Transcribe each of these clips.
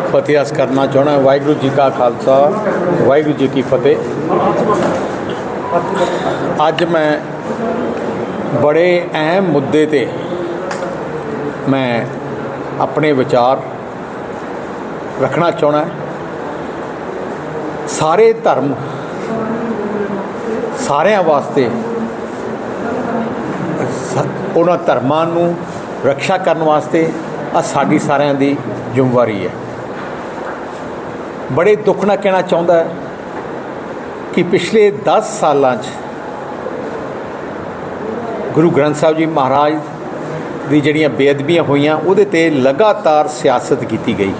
ਫਤਿਹ ਅਸ ਕਰਨਾ ਚਾਹਣਾ। ਵਾਹਿਗੁਰੂ ਜੀ ਕਾ ਖਾਲਸਾ, ਵਾਹਿਗੁਰੂ ਜੀ ਕੀ ਫਤਿਹ। ਅੱਜ ਮੈਂ ਬੜੇ ਅਹਿਮ ਮੁੱਦੇ ਤੇ ਮੈਂ ਆਪਣੇ ਵਿਚਾਰ ਰੱਖਣਾ ਚਾਹਣਾ। ਸਾਰੇ ਧਰਮ ਸਾਰਿਆਂ ਵਾਸਤੇ ਉਹਨਾਂ ਧਰਮਾਂ ਨੂੰ ਰੱਖਿਆ ਕਰਨ ਵਾਸਤੇ ਆ ਸਾਡੀ ਸਾਰਿਆਂ ਦੀ ਜ਼ਿੰਮੇਵਾਰੀ ਹੈ। ਬੜੇ ਦੁੱਖ ਨਾਲ ਕਹਿਣਾ ਚਾਹੁੰਦਾ ਹੈ ਕਿ ਪਿਛਲੇ 10 ਸਾਲਾਂ 'ਚ ਗੁਰੂ ਗ੍ਰੰਥ ਸਾਹਿਬ ਜੀ ਮਹਾਰਾਜ ਦੀ ਜਿਹੜੀਆਂ ਬੇਅਦਬੀਆਂ ਹੋਈਆਂ, ਉਹਦੇ ਤੇ ਲਗਾਤਾਰ ਸਿਆਸਤ ਕੀਤੀ ਗਈ।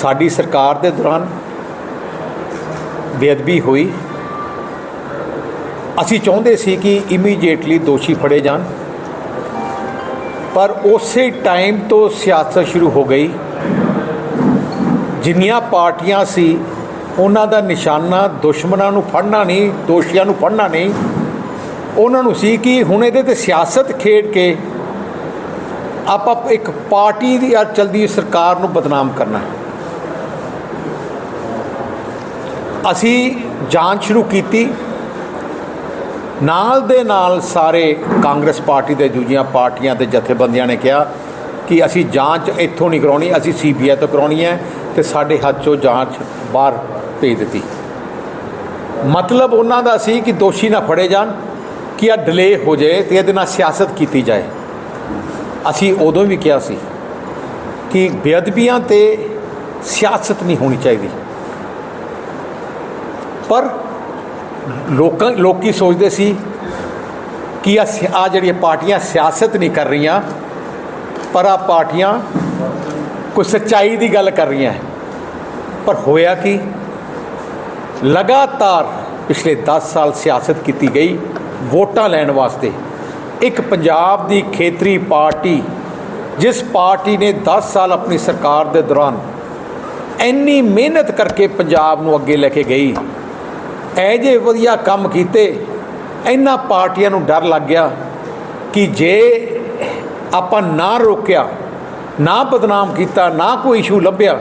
ਸਾਡੀ ਸਰਕਾਰ ਦੇ ਦੌਰਾਨ ਬੇਅਦਬੀ ਹੋਈ। ਅਸੀਂ ਚਾਹੁੰਦੇ ਸੀ ਕਿ ਇਮੀਡੀਏਟਲੀ ਦੋਸ਼ੀ ਫੜੇ ਜਾਣ, ਪਰ ਉਸੇ ਟਾਈਮ ਤੋਂ ਸਿਆਸਤ ਸ਼ੁਰੂ ਹੋ ਗਈ। ਜਿੰਨੀਆਂ ਪਾਰਟੀਆਂ ਸੀ, ਉਹਨਾਂ ਦਾ ਨਿਸ਼ਾਨਾ ਦੁਸ਼ਮਣਾਂ ਨੂੰ ਫੜਨਾ ਨਹੀਂ, ਦੋਸ਼ੀਆਂ ਨੂੰ ਫੜਨਾ ਨਹੀਂ। ਉਹਨਾਂ ਨੂੰ ਸੀ ਕਿ ਹੁਣ ਇਹਦੇ ਤੇ ਸਿਆਸਤ ਖੇਡ ਕੇ ਆਪਾਂ ਇੱਕ ਪਾਰਟੀ ਦੀ ਆ ਚਲਦੀ ਸਰਕਾਰ ਨੂੰ ਬਦਨਾਮ ਕਰਨਾ ਅਸੀਂ ਜਾਂਚ ਸ਼ੁਰੂ ਕੀਤੀ। ਨਾਲ ਦੇ ਨਾਲ ਸਾਰੇ ਕਾਂਗਰਸ ਪਾਰਟੀ ਦੇ, ਦੂਜੀਆਂ ਪਾਰਟੀਆਂ ਦੇ ਜਥੇਬੰਦੀਆਂ ਨੇ ਕਿਹਾ ਕਿ ਅਸੀਂ ਜਾਂਚ ਇੱਥੋਂ ਨਹੀਂ ਕਰਾਉਣੀ, ਅਸੀਂ ਸੀਬੀਆਈ ਤੋਂ ਕਰਾਉਣੀ ਹੈ ਤੇ ਸਾਡੇ ਹੱਥ 'ਚੋਂ ਜਾਂਚ ਬਾਹਰ ਭੇਜ ਦਿੱਤੀ। ਮਤਲਬ ਉਹਨਾਂ ਦਾ ਸੀ ਕਿ ਦੋਸ਼ੀ ਨਾ ਫੜੇ ਜਾਣ, ਕਿ ਆ ਡਿਲੇ ਹੋ ਜਾਏ ਤੇ ਇਹਦੇ ਨਾਲ ਸਿਆਸਤ ਕੀਤੀ ਜਾਏ। ਅਸੀਂ ਉਦੋਂ ਵੀ ਕਿਹਾ ਸੀ ਕਿ ਬੇਅਦਬੀਆਂ ਤੇ ਸਿਆਸਤ ਨਹੀਂ ਹੋਣੀ ਚਾਹੀਦੀ। ਪਰ ਲੋਕਾਂ, ਲੋਕੀ ਸੋਚਦੇ ਸੀ ਕਿ ਆ ਆ ਜਿਹੜੀਆਂ ਪਾਰਟੀਆਂ ਸਿਆਸਤ ਨਹੀਂ ਕਰ ਰਹੀਆਂ ਪਰ ਆ ਪਾਰਟੀਆਂ ਕੋਈ ਸੱਚਾਈ ਦੀ ਗੱਲ ਕਰ ਰਹੀਆਂ ਪਰ ਹੋਇਆ ਕੀ? ਲਗਾਤਾਰ ਪਿਛਲੇ 10 ਸਾਲ ਸਿਆਸਤ ਕੀਤੀ ਗਈ ਵੋਟਾਂ ਲੈਣ ਵਾਸਤੇ। ਇੱਕ ਪੰਜਾਬ ਦੀ ਖੇਤਰੀ ਪਾਰਟੀ, ਜਿਸ ਪਾਰਟੀ ਨੇ 10 ਸਾਲ ਆਪਣੀ ਸਰਕਾਰ ਦੇ ਦੌਰਾਨ ਇੰਨੀ ਮਿਹਨਤ ਕਰਕੇ ਪੰਜਾਬ ਨੂੰ ਅੱਗੇ ਲੈ ਕੇ ਗਈ ਐ ਜੇ ਵਧੀਆ ਕੰਮ ਕੀਤੇ, ਇਹਨਾਂ ਪਾਰਟੀਆਂ ਨੂੰ ਡਰ ਲੱਗ ਗਿਆ ਕਿ ਜੇ ਆਪਾਂ ਨਾ ਰੋਕਿਆ, ਨਾ ਬਦਨਾਮ ਕੀਤਾ, ਨਾ ਕੋਈ ਇਸ਼ੂ ਲੱਭਿਆ,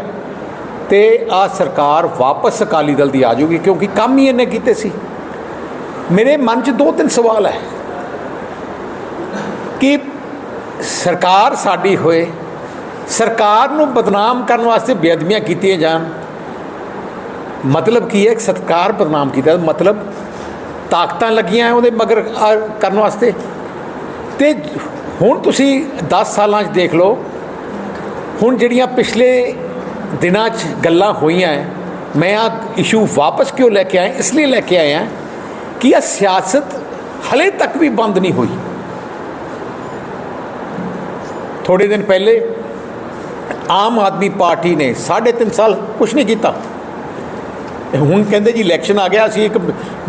ਤੇ ਆ ਸਰਕਾਰ ਵਾਪਸ ਅਕਾਲੀ ਦਲ ਦੀ ਆ ਜਾਊਗੀ, ਕਿਉਂਕਿ ਕੰਮ ਹੀ ਇਹਨੇ ਕੀਤੇ ਸੀ। ਮੇਰੇ ਮਨ 'ਚ ਦੋ ਤਿੰਨ ਸਵਾਲ ਹੈ ਕਿ ਸਰਕਾਰ ਸਾਡੀ ਹੋਏ, ਸਰਕਾਰ ਨੂੰ ਬਦਨਾਮ ਕਰਨ ਵਾਸਤੇ ਬੇਅਦਬੀਆਂ ਕੀਤੀਆਂ ਜਾਣ, ਮਤਲਬ ਕੀ ਹੈ ਸਤਕਾਰ ਬਦਨਾਮ ਕੀਤਾ, ਮਤਲਬ ਤਾਕਤਾਂ ਲੱਗੀਆਂ ਉਹਦੇ ਮਗਰ ਕਰਨ ਵਾਸਤੇ। ਤੇ ਹੁਣ ਤੁਸੀਂ 10 ਸਾਲਾਂ 'ਚ ਦੇਖ ਲਓ, ਹੁਣ ਜਿਹੜੀਆਂ ਪਿਛਲੇ ਦਿਨਾਂ 'ਚ ਗੱਲਾਂ ਹੋਈਆਂ ਮੈਂ ਆ ਇਸ਼ੂ ਵਾਪਸ ਕਿਉਂ ਲੈ ਕੇ ਆਇਆ, ਇਸ ਲਈ ਲੈ ਕੇ ਆਇਆ ਕਿ ਇਹ ਸਿਆਸਤ ਹਲੇ ਤੱਕ ਵੀ ਬੰਦ ਨਹੀਂ ਹੋਈ। ਥੋੜੇ ਦਿਨ ਪਹਿਲੇ ਆਮ ਆਦਮੀ ਪਾਰਟੀ ਨੇ 3.5 ਸਾਲ ਕੁਝ ਨਹੀਂ ਕੀਤਾ। ਹੁਣ ਕਹਿੰਦੇ ਜੀ ਇਲੈਕਸ਼ਨ ਆ ਗਿਆ, ਅਸੀਂ ਇੱਕ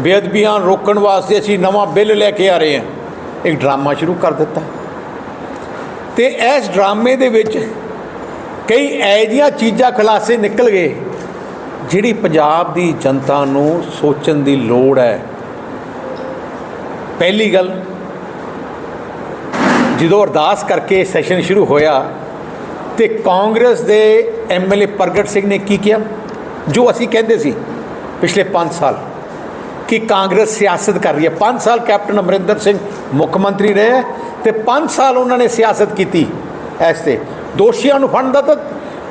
ਬੇਅਦਬੀਆਂ ਰੋਕਣ ਵਾਸਤੇ ਅਸੀਂ ਨਵਾਂ ਬਿੱਲ ਲੈ ਕੇ ਆ ਰਹੇ ਹਾਂ। ਇੱਕ ਡਰਾਮਾ ਸ਼ੁਰੂ ਕਰ ਦਿੱਤਾ। ਤੇ ਇਸ ਡਰਾਮੇ ਦੇ ਵਿੱਚ ਕਈ ਐਜੀਆਂ ਚੀਜ਼ਾਂ ਖਲਾਸੇ ਨਿਕਲ ਗਏ, ਜਿਹੜੀ ਪੰਜਾਬ ਦੀ ਜਨਤਾ ਨੂੰ ਸੋਚਣ ਦੀ ਲੋੜ ਹੈ। ਪਹਿਲੀ ਗੱਲ, ਜਦੋਂ ਅਰਦਾਸ ਕਰਕੇ ਸੈਸ਼ਨ ਸ਼ੁਰੂ ਹੋਇਆ ਤੇ ਕਾਂਗਰਸ ਦੇ ਐਮਐਲਏ ਪ੍ਰਗਟ ਸਿੰਘ ਨੇ ਕੀ ਕੀਤਾ ਜੋ ਅਸੀਂ ਕਹਿੰਦੇ ਸੀ ਪਿਛਲੇ 5 ਸਾਲ, ਕਿ ਕਾਂਗਰਸ ਸਿਆਸਤ ਕਰ ਰਹੀ ਹੈ। 5 ਸਾਲ ਕੈਪਟਨ ਅਮਰਿੰਦਰ ਸਿੰਘ ਮੁੱਖ ਮੰਤਰੀ ਰਹੇ ਤੇ 5 ਸਾਲ ਉਹਨਾਂ ਨੇ ਸਿਆਸਤ ਕੀਤੀ ਇਸ ਤੇ। ਦੋਸ਼ੀਆਂ ਨੂੰ ਫੜਨ ਦਾ ਤਾਂ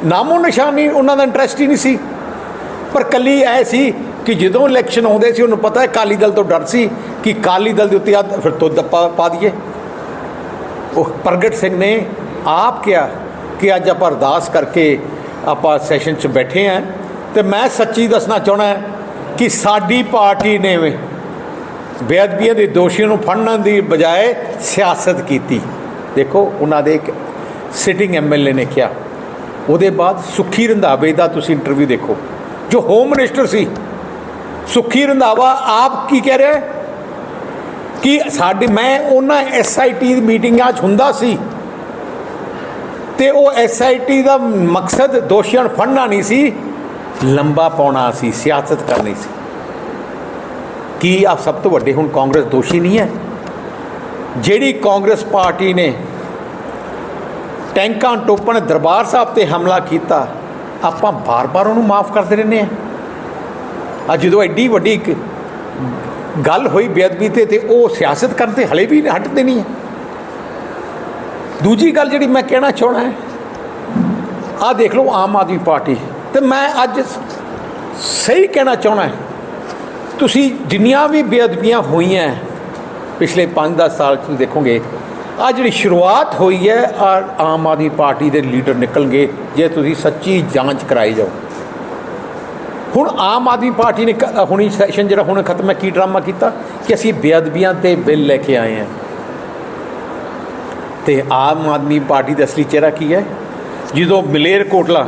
ਨਾਮੋ ਨਿਸ਼ਾਨੀ ਉਹਨਾਂ ਦਾ ਇੰਟਰਸਟ ਹੀ ਨਹੀਂ ਸੀ। ਪਰ ਕੱਲੀ ਐ ਸੀ ਕਿ ਜਦੋਂ ਇਲੈਕਸ਼ਨ ਆਉਂਦੇ ਸੀ, ਉਹਨੂੰ ਪਤਾ ਹੈ ਕਾਲੀ ਦਲ ਤੋਂ ਡਰ ਸੀ ਕਿ ਕਾਲੀ ਦਲ ਦੇ ਉੱਤੇ ਆ ਫਿਰ ਤੁੱਦ ਪਾ ਪਾ ਦਈਏ। ਉਹ ਪ੍ਰਗਟ ਸਿੰਘ ਨੇ ਆਪ ਕਿਹਾ ਕਿ ਅੱਜ ਆਪਾਂ ਅਰਦਾਸ ਕਰਕੇ ਆਪਾਂ ਸੈਸ਼ਨ 'ਚ ਬੈਠੇ ਆਂ ਤੇ ਮੈਂ ਸੱਚੀ ਦੱਸਣਾ ਚਾਹਣਾ ਕਿ ਸਾਡੀ ਪਾਰਟੀ ਨੇ ਬੇਅਦਬੀਆਂ ਦੇ ਦੋਸ਼ੀਆਂ ਨੂੰ ਫੜਨ ਦੀ ਬਜਾਏ ਸਿਆਸਤ ਕੀਤੀ। ਦੇਖੋ, ਉਹਨਾਂ ਦੇ ਇੱਕ ਸਿਟਿੰਗ ਐਮਐਲਏ ਨੇ ਕਿਹਾ। ਉਹਦੇ ਬਾਅਦ ਸੁਖੀ ਰੰਧਾਵੇ ਦਾ ਤੁਸੀਂ ਇੰਟਰਵਿਊ ਦੇਖੋ। ਜੋ ਹੋਮ ਮਿਨਿਸਟਰ ਸੀ, ਸੁਖੀ ਰੰਧਾਵਾ ਆਪ ਕੀ ਕਹਿ ਰਿਹਾ ਕਿ ਸਾਡੀ, ਮੈਂ ਉਹਨਾਂ ਐਸਆਈਟੀ ਦੀ ਮੀਟਿੰਗਾਂ 'ਚ ਹੁੰਦਾ ਸੀ। ਤੇ ਉਹ ਐਸਆਈਟੀ ਦਾ ਮਕਸਦ ਦੋਸ਼ੀਆਂ ਨੂੰ ਫੜਨਾ ਨਹੀਂ ਸੀ, ਲੰਬਾ ਪਾਉਣਾ ਸੀ, ਸਿਆਸਤ ਕਰਨੀ ਸੀ। ਕੀ ਆ ਸਭ ਤੋਂ ਵੱਡੇ ਹੁਣ ਕਾਂਗਰਸ ਦੋਸ਼ੀ ਨਹੀਂ ਹੈ? ਜਿਹੜੀ ਕਾਂਗਰਸ ਪਾਰਟੀ ਨੇ ਟੈਂਕਾਂ ਟੋਪਣ ਦਰਬਾਰ ਸਾਹਿਬ ਤੇ ਹਮਲਾ ਕੀਤਾ, ਆਪਾਂ ਬਾਰ-ਬਾਰ ਉਹਨੂੰ ਮਾਫ ਕਰਦੇ ਰਹਿੰਦੇ ਆ ਅੱਜ ਜਦੋਂ ਐਡੀ ਵੱਡੀ ਗੱਲ ਹੋਈ ਬੇਅਦਬੀ ਤੇ ਤੇ ਉਹ ਸਿਆਸਤ ਕਰਨ ਤੇ ਹਲੇ ਵੀ ਹਟਦੇ ਨਹੀਂ ਹੈ। ਦੂਜੀ ਗੱਲ ਜਿਹੜੀ ਮੈਂ ਕਹਿਣਾ ਚਾਹਣਾ ਹੈ, ਆਹ ਦੇਖ ਲਓ ਆਮ ਆਦਮੀ ਪਾਰਟੀ। ਤੇ ਮੈਂ ਅੱਜ ਸਹੀ ਕਹਿਣਾ ਚਾਹਣਾ ਹੈ ਤੁਸੀਂ ਜਿੰਨੀਆਂ ਵੀ ਬੇਅਦਬੀਆਂ ਹੋਈਆਂ ਪਿਛਲੇ 5-10 ਸਾਲ ਚ ਦੇਖੋਗੇ ਆ ਜਿਹੜੀ ਸ਼ੁਰੂਆਤ ਹੋਈ ਹੈ ਆ ਆਮ ਆਦਮੀ ਪਾਰਟੀ ਦੇ ਲੀਡਰ ਨਿਕਲਣਗੇ ਜੇ ਤੁਸੀਂ ਸੱਚੀ ਜਾਂਚ ਕਰਾਈ ਜਾਓ। ਹੁਣ ਆਮ ਆਦਮੀ ਪਾਰਟੀ ਨੇ ਕ- ਹੁਣੀ ਸੈਸ਼ਨ ਜਿਹੜਾ ਹੁਣ ਖਤਮ ਹੈ, ਕੀ ਡਰਾਮਾ ਕੀਤਾ? ਕਿ ਅਸੀਂ ਬੇਅਦਬੀਆਂ ਤੇ ਬਿੱਲ ਲੈ ਕੇ ਆਏ ਹਾਂ। ਤੇ ਆਮ ਆਦਮੀ ਪਾਰਟੀ ਦਾ ਅਸਲੀ ਚਿਹਰਾ ਕੀ ਹੈ? ਜਦੋਂ ਮਲੇਰ ਕੋਟਲਾ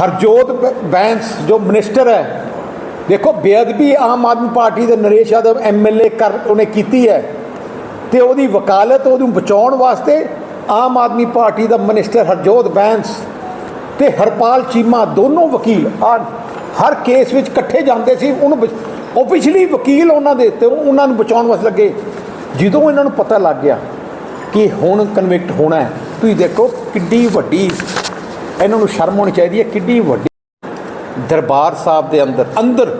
ਹਰਜੋਤ ਬ- ਬੈਂਸ ਜੋ ਮਿਨਿਸਟਰ ਹੈ, ਦੇਖੋ ਬੇਅਦਬੀ ਆਮ ਆਦਮੀ ਪਾਰਟੀ ਦੇ ਨਰੇਸ਼ ਯਾਦਵ ਐਮਐਲਏ ਕਰ ਉਹਨੇ ਕੀਤੀ ਹੈ ਤੇ ਉਹਦੀ ਵਕਾਲਤ ਉਹਨੂੰ ਬਚਾਉਣ ਵਾਸਤੇ ਆਮ ਆਦਮੀ ਪਾਰਟੀ ਦਾ ਮਿਨਿਸਟਰ ਹਰਜੋਤ ਬੈਂਸ ਤੇ ਹਰਪਾਲ ਚੀਮਾ ਦੋਨੋਂ ਵਕੀਲ ਆ ਹਰ ਕੇਸ ਵਿੱਚ ਇਕੱਠੇ ਜਾਂਦੇ ਸੀ, ਉਹਨੂੰ ਆਫੀਸ਼ੀਅਲੀ ਵਕੀਲ ਉਹਨਾਂ ਦੇ ਤੇ ਉਹਨਾਂ ਨੂੰ ਬਚਾਉਣ ਵਾਸਤੇ ਲੱਗੇ। ਜਦੋਂ ਇਹਨਾਂ ਨੂੰ ਪਤਾ ਲੱਗ ਗਿਆ ਕਿ ਹੁਣ ਕਨਵਿਕਟ ਹੋਣਾ ਹੈ, ਤੁਸੀਂ ਦੇਖੋ ਕਿੱਡੀ ਵੱਡੀ ਇਹਨਾਂ ਨੂੰ ਸ਼ਰਮ ਹੋਣੀ ਚਾਹੀਦੀ ਹੈ, ਕਿੱਡੀ ਵੱਡੀ ਦਰਬਾਰ ਸਾਹਿਬ ਦੇ ਅੰਦਰ ਅੰਦਰ।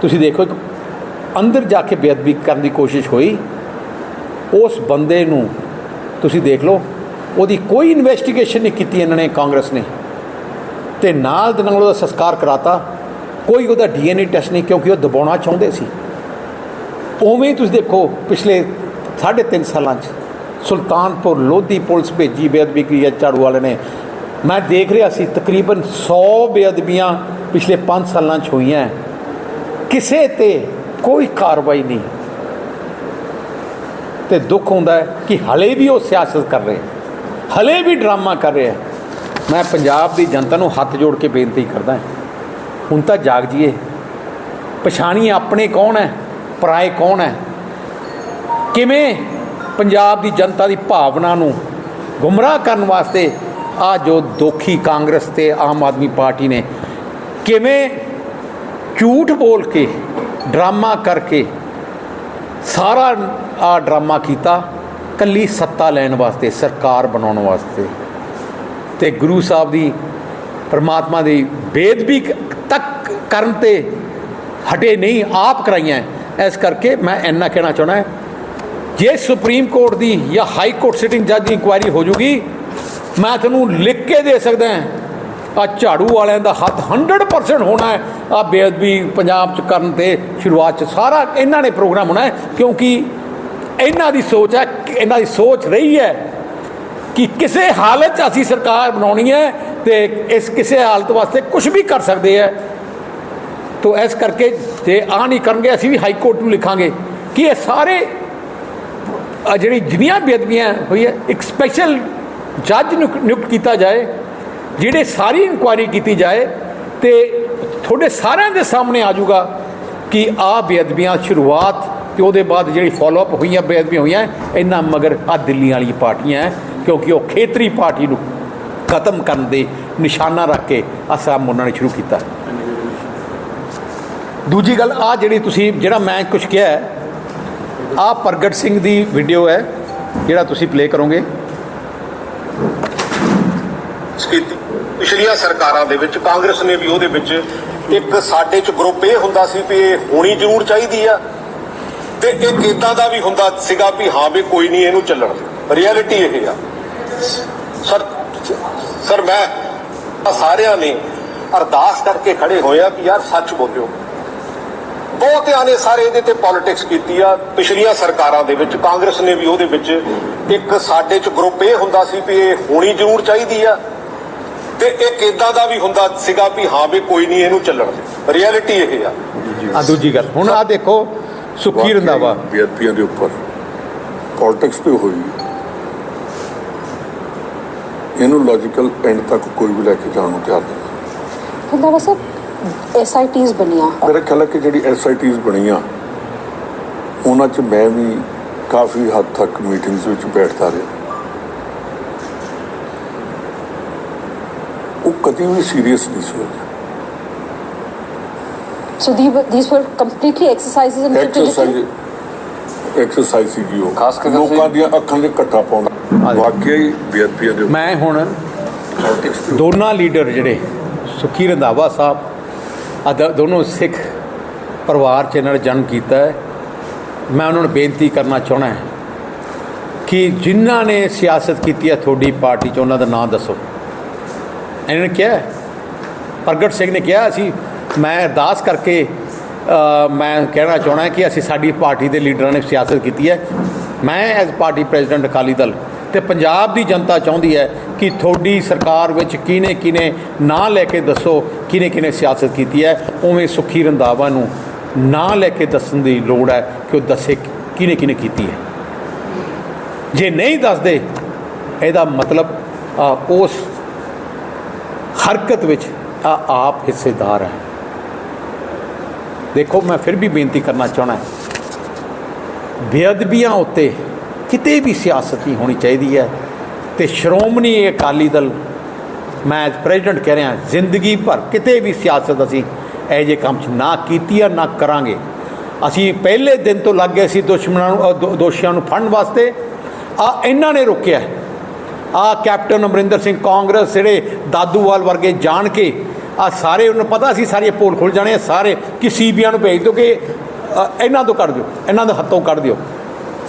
ਤੁਸੀਂ ਦੇਖੋ ਇੱਕ ਅੰਦਰ ਜਾ ਕੇ ਬੇਅਦਬੀ ਕਰਨ ਦੀ ਕੋਸ਼ਿਸ਼ ਹੋਈ। ਉਸ ਬੰਦੇ ਨੂੰ ਤੁਸੀਂ ਦੇਖ ਲਓ, ਉਹਦੀ ਕੋਈ ਇਨਵੈਸਟੀਗੇਸ਼ਨ ਨਹੀਂ ਕੀਤੀ ਇਹਨਾਂ ਨੇ, ਕਾਂਗਰਸ ਨੇ। ਤੇ ਨਾਲ ਦੇ ਨਾਲ ਉਹਦਾ ਸੰਸਕਾਰ ਕਰਾਤਾ। ਕੋਈ ਉਹਦਾ ਡੀਐਨਏ ਟੈਸਟ ਨਹੀਂ, ਕਿਉਂਕਿ ਉਹ ਦਬਾਉਣਾ ਚਾਹੁੰਦੇ ਸੀ। ਉਵੇਂ ਹੀ ਤੁਸੀਂ ਦੇਖੋ, ਪਿਛਲੇ 3.5 ਸਾਲਾਂ 'ਚ ਸੁਲਤਾਨਪੁਰ ਲੋਧੀ ਪੁਲਿਸ ਭੇਜੀ, ਬੇਅਦਬੀ ਕੀ ਝਾੜੂ ਵਾਲੇ ਨੇ। ਮੈਂ ਦੇਖ ਰਿਹਾ ਸੀ ਤਕਰੀਬਨ 100 ਬੇਅਦਬੀਆਂ ਪਿਛਲੇ 5 ਸਾਲਾਂ 'ਚ ਹੋਈਆਂ ਕਿਸੇ ਤੇ ਕੋਈ ਕਾਰਵਾਈ ਨਹੀਂ। ਤੇ ਦੁੱਖ ਹੁੰਦਾ ਕਿ ਹਲੇ ਵੀ ਉਹ ਸਿਆਸਤ ਕਰ ਰਹੇ ਹਲੇ ਵੀ ਡਰਾਮਾ ਕਰ ਰਹੇ ਮੈਂ ਪੰਜਾਬ ਦੀ ਜਨਤਾ ਨੂੰ ਹੱਥ ਜੋੜ ਕੇ ਬੇਨਤੀ ਕਰਦਾ ਹੁਣ ਤਾਂ ਜਾਗ ਜੀਏ। ਪਛਾਣੀ ਆਪਣੇ ਕੌਣ ਹੈ ਪਰਾਏ ਕੌਣ ਹੈ ਕਿਵੇਂ ਪੰਜਾਬ ਦੀ ਜਨਤਾ ਦੀ ਭਾਵਨਾ ਨੂੰ ਗੁੰਮਰਾਹ ਕਰਨ ਵਾਸਤੇ ਆ ਜੋ ਦੋਖੀ ਕਾਂਗਰਸ ਤੇ ਆਮ ਆਦਮੀ ਪਾਰਟੀ ਨੇ ਕਿਵੇਂ ਝੂਠ ਬੋਲ ਕੇ, ਡਰਾਮਾ ਕਰਕੇ ਸਾਰਾ ਆ ਡਰਾਮਾ ਕੀਤਾ, ਕੱਲੀ ਸੱਤਾ ਲੈਣ ਵਾਸਤੇ, ਸਰਕਾਰ ਬਣਾਉਣ ਵਾਸਤੇ। ਤੇ ਗੁਰੂ ਸਾਹਿਬ ਦੀ ਪਰਮਾਤਮਾ ਦੀ ਬੇਦਬੀ ਤੱਕ ਕਰਨ ਤੇ ਹਟੇ ਨਹੀਂ, ਆਪ ਕਰਾਈਆਂ। ਇਸ ਕਰਕੇ ਮੈਂ ਇੰਨਾ ਕਹਿਣਾ ਚਾਹਣਾ ਜੇ ਸੁਪਰੀਮ ਕੋਰਟ ਦੀ ਜਾਂ ਹਾਈ ਕੋਰਟ ਸਿਟਿੰਗ ਜੱਜ ਦੀ ਇਨਕੁਆਇਰੀ ਹੋ ਜੂਗੀ ਮੈਂ ਤੁਹਾਨੂੰ ਲਿਖ ਕੇ ਦੇ ਸਕਦਾ ਹਾਂ। ਆ ਝਾੜੂ ਵਾਲਿਆਂ ਦਾ ਹੱਥ 100% ਹੋਣਾ ਹੈ। ਆ ਬੇਅਦਬੀ ਪੰਜਾਬ ਚ ਕਰਨ ਤੇ ਸ਼ੁਰੂਆਤ ਚ ਸਾਰਾ ਇਹਨਾਂ ਨੇ ਪ੍ਰੋਗਰਾਮ ਹੋਣਾ ਹੈ, ਕਿਉਂਕਿ ਇਹਨਾਂ ਦੀ ਸੋਚ ਹੈ, ਇਹਨਾਂ ਦੀ ਸੋਚ ਰਹੀ ਹੈ ਕਿ ਕਿਸੇ ਹਾਲਤ 'ਚ ਅਸੀਂ ਸਰਕਾਰ ਬਣਾਉਣੀ ਹੈ ਤੇ ਇਸ ਕਿਸੇ ਹਾਲਤ ਵਾਸਤੇ ਕੁਝ ਵੀ ਕਰ ਸਕਦੇ ਹੈ। ਤੋ ਇਸ ਕਰਕੇ ਜੇ ਆ ਨਹੀਂ ਕਰਨਗੇ, ਅਸੀਂ ਵੀ ਹਾਈ ਕੋਰਟ ਨੂੰ ਲਿਖਾਂਗੇ ਕਿ ਇਹ ਸਾਰੇ ਜਿਹੜੀ ਜਿੰਨੀਆਂ ਬੇਅਦਬੀਆਂ ਹੋਈ ਹੈ ਇੱਕ ਸਪੈਸ਼ਲ ਜੱਜ ਨੂੰ ਨਿਯੁਕਤ ਕੀਤਾ ਜਾਏ, ਜਿਹੜੇ ਸਾਰੀ ਇਨਕੁਆਇਰੀ ਕੀਤੀ ਜਾਏ ਤੇ ਤੁਹਾਡੇ ਸਾਰਿਆਂ ਦੇ ਸਾਹਮਣੇ ਆ ਜਾਊਗਾ ਕਿ ਆ ਬੇਅਦਬੀਆਂ ਸ਼ੁਰੂਆਤ ਤੇ ਉਹਦੇ ਬਾਅਦ ਜਿਹੜੀ ਫਾਲੋ ਅਪ ਹੋਈਆਂ, ਬੇਅਦਬੀਆਂ ਹੋਈਆਂ ਇਹਨਾਂ ਮਗਰ ਆ ਦਿੱਲੀ ਵਾਲੀ ਪਾਰਟੀਆਂ ਹੈ, ਕਿਉਂਕਿ ਉਹ ਖੇਤਰੀ ਪਾਰਟੀ ਨੂੰ ਖਤਮ ਕਰਨ ਦੇ ਨਿਸ਼ਾਨਾ ਰੱਖ ਕੇ ਅਸਾਮ ਉਹਨਾਂ ਨੇ ਸ਼ੁਰੂ ਕੀਤਾ। ਦੂਜੀ ਗੱਲ, ਆ ਜਿਹੜੀ ਤੁਸੀਂ, ਜਿਹੜਾ ਮੈਂ ਕੁਝ ਕਿਹਾ ਹੈ, ਆ ਪ੍ਰਗਟ ਸਿੰਘ ਦੀ ਵੀਡੀਓ ਹੈ, ਜਿਹੜਾ ਤੁਸੀਂ ਪਲੇ ਕਰੋਗੇ। ਪਿਛਲੀਆਂ ਸਰਕਾਰਾਂ ਦੇ ਵਿੱਚ, ਕਾਂਗਰਸ ਨੇ ਵੀ ਉਹਦੇ ਵਿੱਚ ਇੱਕ ਸਾਡੇ ਚ ਗਰੁੱਪ ਇਹ ਹੁੰਦਾ ਸੀ ਵੀ ਇਹ ਹੋਣੀ ਜ਼ਰੂਰ ਚਾਹੀਦੀ ਆ ਤੇ ਇੱਕ ਇਦਾਂ ਦਾ ਵੀ ਹੁੰਦਾ ਸੀਗਾ ਵੀ ਹਾਂ ਵੀ ਕੋਈ ਨਹੀਂ ਇਹਨੂੰ ਚੱਲਣ ਰਿਐਲਿਟੀ ਇਹ ਆ। ਸਰ ਸਰ, ਮੈਂ ਸਾਰਿਆਂ ਨੇ ਅਰਦਾਸ ਕਰਕੇ ਖੜੇ ਹੋਏ ਆ ਕਿ ਯਾਰ ਸੱਚ ਬੋਲਿਓ। ਬਹੁਤਿਆਂ ਨੇ ਸਾਰੇ ਇਹਦੇ ਤੇ ਪੋਲਿਟਿਕਸ ਕੀਤੀ ਆ। ਪਿਛਲੀਆਂ ਸਰਕਾਰਾਂ ਦੇ ਵਿੱਚ, ਕਾਂਗਰਸ ਨੇ ਵੀ ਉਹਦੇ ਵਿੱਚ ਇੱਕ ਸਾਡੇ ਚ ਗਰੁੱਪ ਇਹ ਹੁੰਦਾ ਸੀ ਵੀ ਇਹ ਹੋਣੀ ਜ਼ਰੂਰ ਚਾਹੀਦੀ ਆ। ਤੇ ਇੱਕ ਇਦਾਂ ਦਾ ਵੀ ਹੁੰਦਾ ਸੀਗਾ ਵੀ ਹਾਂ ਵੀ ਕੋਈ ਨਹੀਂ ਇਹਨੂੰ ਚੱਲਣ ਰਿਐਲਿਟੀ ਇਹ ਆ। ਆ ਦੂਜੀ ਗੱਲ। ਹੁਣ ਆ ਦੇਖੋ ਸੁਖੀ ਰੰਧਾਵਾ। ਬੇਅਦਬੀਆਂ ਦੇ ਉੱਪਰ। ਪੋਲਿਟਿਕਸ ਤੇ ਹੋਈ ਇਹਨੂੰ ਲੌਜੀਕਲ ਐਂਡ ਤੱਕ ਕੋਈ ਵੀ ਲੈ ਕੇ ਜਾਣ ਨੂੰ ਤਿਆਰ ਨਹੀਂ। ਰੰਧਾਵਾ ਸਾਹਿਬ ਐਸਆਈਟੀਜ਼ ਬਣੀਆਂ। ਮੇਰਾ ਖਿਆਲ ਹੈ ਕਿ ਜਿਹੜੀ ਐਸਆਈਟੀਜ਼ ਬਣੀਆਂ ਉਹਨਾਂ 'ਚ ਮੈਂ ਵੀ ਕਾਫੀ ਹੱਦ ਤੱਕ ਮੀਟਿੰਗਸ ਵਿੱਚ ਬੈਠਦਾ ਰਿਹਾ। ਵੀ ਸੀਰੀਅਸ ਨਹੀਂ ਸੀ ਹੋਇਆ So the- these were completely exercises in futility. Exercise exercise ਸੀਗੀ ਉਹ ਖਾਸ ਕਰਕੇ ਲੋਕਾਂ ਦੀਆਂ ਅੱਖਾਂ ਦੇ ਘੱਟਾ ਪਾਉਣਾ ਵਾਕਿਆ ਹੀ ਬੇਅਦਬੀਆਂ ਦੇ ਮੈਂ ਹੁਣ ਦੋਨਾਂ ਲੀਡਰ ਜਿਹੜੇ ਸੁਖੀ ਰੰਧਾਵਾ ਸਾਹਿਬ ਆ ਦ- ਦੋਨੋਂ ਸਿੱਖ ਪਰਿਵਾਰ 'ਚ ਇਹਨਾਂ ਨੇ ਜਨਮ ਕੀਤਾ ਹੈ ਮੈਂ ਉਹਨਾਂ ਨੂੰ ਬੇਨਤੀ ਕਰਨਾ ਚਾਹਣਾ ਹੈ ਕਿ ਜਿਨ੍ਹਾਂ ਨੇ ਸਿਆਸਤ ਕੀਤੀ ਹੈ ਤੁਹਾਡੀ ਪਾਰਟੀ 'ਚ ਉਹਨਾਂ ਦਾ ਨਾਮ ਦੱਸੋ ਇਹਨਾਂ ਨੇ ਕਿਹਾ, ਪ੍ਰਗਟ ਸਿੰਘ ਨੇ ਕਿਹਾ, ਅਸੀਂ, ਮੈਂ ਅਰਦਾਸ ਕਰਕੇ ਮੈਂ ਕਹਿਣਾ ਚਾਹਣਾ ਕਿ ਅਸੀਂ ਸਾਡੀ ਪਾਰਟੀ ਦੇ ਲੀਡਰਾਂ ਨੇ ਸਿਆਸਤ ਕੀਤੀ ਹੈ। ਮੈਂ as party president Akali Dal ਤੇ ਪੰਜਾਬ ਦੀ ਜਨਤਾ ਚਾਹੁੰਦੀ ਹੈ ਕਿ ਤੁਹਾਡੀ ਸਰਕਾਰ ਵਿੱਚ ਕਿਹਨੇ ਕਿਹਨੇ ਨਾਂ ਲੈ ਕੇ ਦੱਸੋ, ਕਿਹਨੇ ਕਿਹਨੇ ਸਿਆਸਤ ਕੀਤੀ ਹੈ। ਉਵੇਂ ਸੁਖੀ ਰੰਧਾਵਾ ਨੂੰ ਨਾਂ ਲੈ ਕੇ ਦੱਸਣ ਦੀ ਲੋੜ ਹੈ ਕਿ ਉਹ ਦੱਸੇ ਕਿਹਨੇ ਕਿਹਨੇ ਕੀਤੀ ਹੈ। ਜੇ ਨਹੀਂ ਦੱਸਦੇ, ਇਹਦਾ ਮਤਲਬ ਉਸ ਹਰਕਤ ਵਿੱਚ ਆ ਆਪ ਹਿੱਸੇਦਾਰ ਹੈ। ਦੇਖੋ, ਮੈਂ ਫਿਰ ਵੀ ਬੇਨਤੀ ਕਰਨਾ ਚਾਹਣਾ ਬੇਅਦਬੀਆਂ ਉੱਤੇ ਕਿਤੇ ਵੀ ਸਿਆਸਤ ਨਹੀਂ ਹੋਣੀ ਚਾਹੀਦੀ ਹੈ। ਤੇ ਸ਼੍ਰੋਮਣੀ ਅਕਾਲੀ ਦਲ, ਮੈਂ ਪ੍ਰੈਜ਼ੀਡੈਂਟ ਕਹਿ ਰਿਹਾ, ਜ਼ਿੰਦਗੀ ਭਰ ਕਿਤੇ ਵੀ ਸਿਆਸਤ ਅਸੀਂ ਇਹੋ ਜਿਹੇ ਕੰਮ 'ਚ ਨਾ ਕੀਤੀ ਆ, ਨਾ ਕਰਾਂਗੇ। ਅਸੀਂ ਪਹਿਲੇ ਦਿਨ ਤੋਂ ਲੱਗ ਗਏ ਸੀ ਦੁਸ਼ਮਣਾਂ ਨੂੰ ਦੋ- ਦੋਸ਼ੀਆਂ ਨੂੰ ਫੜਨ ਵਾਸਤੇ। ਆ, ਇਹਨਾਂ ਨੇ ਰੋਕਿਆ ਆ ਕੈਪਟਨ ਅਮਰਿੰਦਰ ਸਿੰਘ ਕਾਂਗਰਸ ਜਿਹੜੇ ਦਾਦੂਵਾਲ ਵਰਗੇ ਜਾਣ ਕੇ ਆ ਸਾਰੇ ਉਹਨੂੰ ਪਤਾ ਸੀ ਸਾਰੇ ਪੋਲ ਖੁੱਲ ਜਾਣੇ ਆ, ਸਾਰੇ ਕਿ ਸੀਬੀਆਈ ਨੂੰ ਭੇਜ ਦਿਓ ਕਿ ਇਹਨਾਂ ਤੋਂ ਕੱਢ ਦਿਓ, ਇਹਨਾਂ ਦੇ ਹੱਥੋਂ ਕੱਢ ਦਿਓ।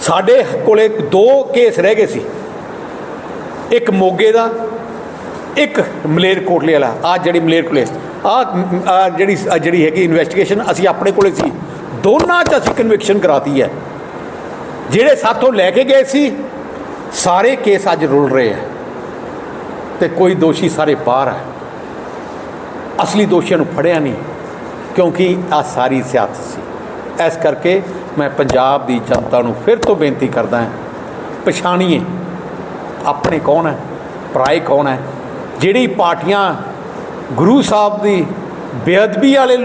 ਸਾਡੇ ਕੋਲੇ ਦੋ ਕੇਸ ਰਹਿ ਗਏ ਸੀ। ਇੱਕ ਮੋਗੇ ਦਾ, ਇੱਕ ਮਲੇਰਕੋਟਲੇ ਵਾਲਾ, ਆ ਜਿਹੜੀ ਮਲੇਰਕੋਟਲੇ ਆ ਜਿਹੜੀ ਆਹ ਜਿਹੜੀ ਹੈਗੀ ਇਨਵੈਸਟੀਗੇਸ਼ਨ ਅਸੀਂ ਆਪਣੇ ਕੋਲੇ ਸੀ। ਦੋਨਾਂ 'ਚ ਅਸੀਂ ਕਨਵਿਕਸ਼ਨ ਕਰਾਤੀ ਹੈ। ਜਿਹੜੇ ਸਾਥੋਂ ਲੈ ਕੇ ਗਏ ਸੀ ਸਾਰੇ ਕੇਸ ਅੱਜ ਰੁਲ ਰਹੇ ਆ ਤੇ ਕੋਈ ਦੋਸ਼ੀ ਸਾਰੇ ਬਾਹਰ ਹੈ ਅਸਲੀ ਦੋਸ਼ੀਆਂ ਨੂੰ ਫੜਿਆ ਨਹੀਂ, ਕਿਉਂਕਿ ਆ ਸਾਰੀ ਸਿਆਸਤ ਸੀ। ਇਸ ਕਰਕੇ ਮੈਂ ਪੰਜਾਬ ਦੀ ਜਨਤਾ ਨੂੰ ਫਿਰ ਤੋਂ ਬੇਨਤੀ ਕਰਦਾ ਹਾਂ, ਪਛਾਣੀਏ ਆਪਣੇ ਕੌਣ ਹੈ, ਪਰਾਏ ਕੌਣ ਹੈ। ਜਿਹੜੀ ਪਾਰਟੀਆਂ ਗੁਰੂ ਸਾਹਿਬ ਦੀ ਬੇਅਦਬੀ ਵਾਲੇ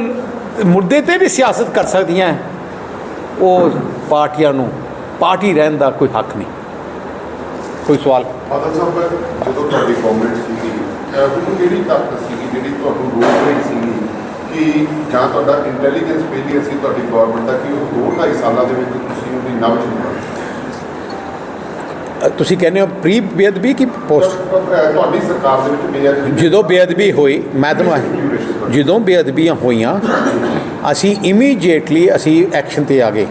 ਮੁੱਦੇ ਤੇ ਵੀ ਸਿਆਸਤ ਕਰ ਸਕਦੀਆਂ ਉਹ ਪਾਰਟੀਆਂ ਨੂੰ ਪਾਰਟੀ ਰਹਿਣ ਦਾ ਕੋਈ ਹੱਕ ਨਹੀਂ। ਕੋਈ ਸਵਾਲ? ਫਾਦਰ ਸਾਹਿਬ ਜਦੋਂ ਤੁਹਾਡੀ ਗਵਰਨਮੈਂਟ ਸੀਗੀ ਅਹ ਉਹਨੂੰ ਕਿਹੜੀ ਤਾਕਤ ਸੀਗੀ ਜਿਹੜੀ ਤੁਹਾਨੂੰ ਰੋਕ ਰਹੀ ਸੀਗੀ ਕਿ ਜਾਂ ਤੁਹਾਡਾ ਇੰਟੈਲੀਜੈਂਸ ਫੇਲੀਅਰ ਸੀ ਤੁਹਾਡੀ ਗਵਰਨਮੈਂਟ ਦਾ ਕਿ ਉਹ ਦੋ ਢਾਈ ਸਾਲਾਂ ਦੇ ਵਿੱਚ ਤੁਸੀਂ ਉਹਦੀ ਕਹਿੰਦੇ ਹੋ ਪ੍ਰੀ ਬੇਅਦਬੀ ਕੀ ਪੋਸਟ ਤੁਹਾਡੀ ਸਰਕਾਰ ਦੇ ਵਿੱਚ ਮੇਅਰ ਜਦੋਂ ਬੇਅਦਬੀ ਹੋਈ ਮੈਂ ਤੁਹਾਨੂੰ ਜਦੋਂ ਬੇਅਦਬੀਆਂ ਹੋਈਆਂ ਅਸੀਂ ਇਮੀਡੀਏਟਲੀ ਅਸੀਂ ਐਕਸ਼ਨ ਤੇ ਆ ਗਏ।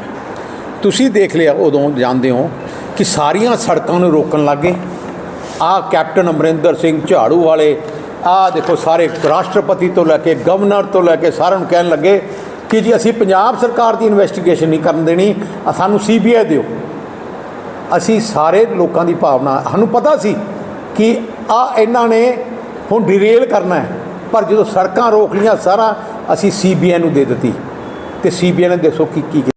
ਤੁਸੀਂ ਦੇਖ ਲਿਆ ਉਦੋਂ ਜਾਣਦੇ ਹੋ ਕਿ ਸਾਰੀਆਂ ਸੜਕਾਂ ਨੂੰ ਰੋਕਣ ਲੱਗੇ ਆ ਕੈਪਟਨ ਅਮਰਿੰਦਰ ਸਿੰਘ ਝਾੜੂ ਵਾਲੇ, ਆ ਦੇਖੋ ਸਾਰੇ ਰਾਸ਼ਟਰਪਤੀ ਤੋਂ ਲੈ ਕੇ ਗਵਰਨਰ ਤੋਂ ਲੈ ਕੇ ਸਾਰਿਆਂ ਨੂੰ ਕਹਿਣ ਲੱਗੇ ਕਿ ਜੀ ਅਸੀਂ ਪੰਜਾਬ ਸਰਕਾਰ ਦੀ ਇਨਵੈਸਟੀਗੇਸ਼ਨ ਨਹੀਂ ਕਰਨ ਦੇਣੀ, ਆ ਸਾਨੂੰ ਸੀਬੀਆਈ ਦਿਓ। ਅਸੀਂ ਸਾਰੇ ਲੋਕਾਂ ਦੀ ਭਾਵਨਾ, ਸਾਨੂੰ ਪਤਾ ਸੀ ਕਿ ਆ ਇਹਨਾਂ ਨੇ ਹੁਣ ਡਿਰੇਲ ਕਰਨਾ ਹੈ, ਪਰ ਜਦੋਂ ਸੜਕਾਂ ਰੋਕ ਲੀਆਂ ਸਾਰਾ, ਅਸੀਂ ਸੀਬੀਆਈ ਨੂੰ ਦੇ ਦਿੱਤੀ। ਤੇ ਸੀਬੀਆਈ ਨੇ ਦੱਸੋ ਕੀ ਕੀ ਕੀਤਾ।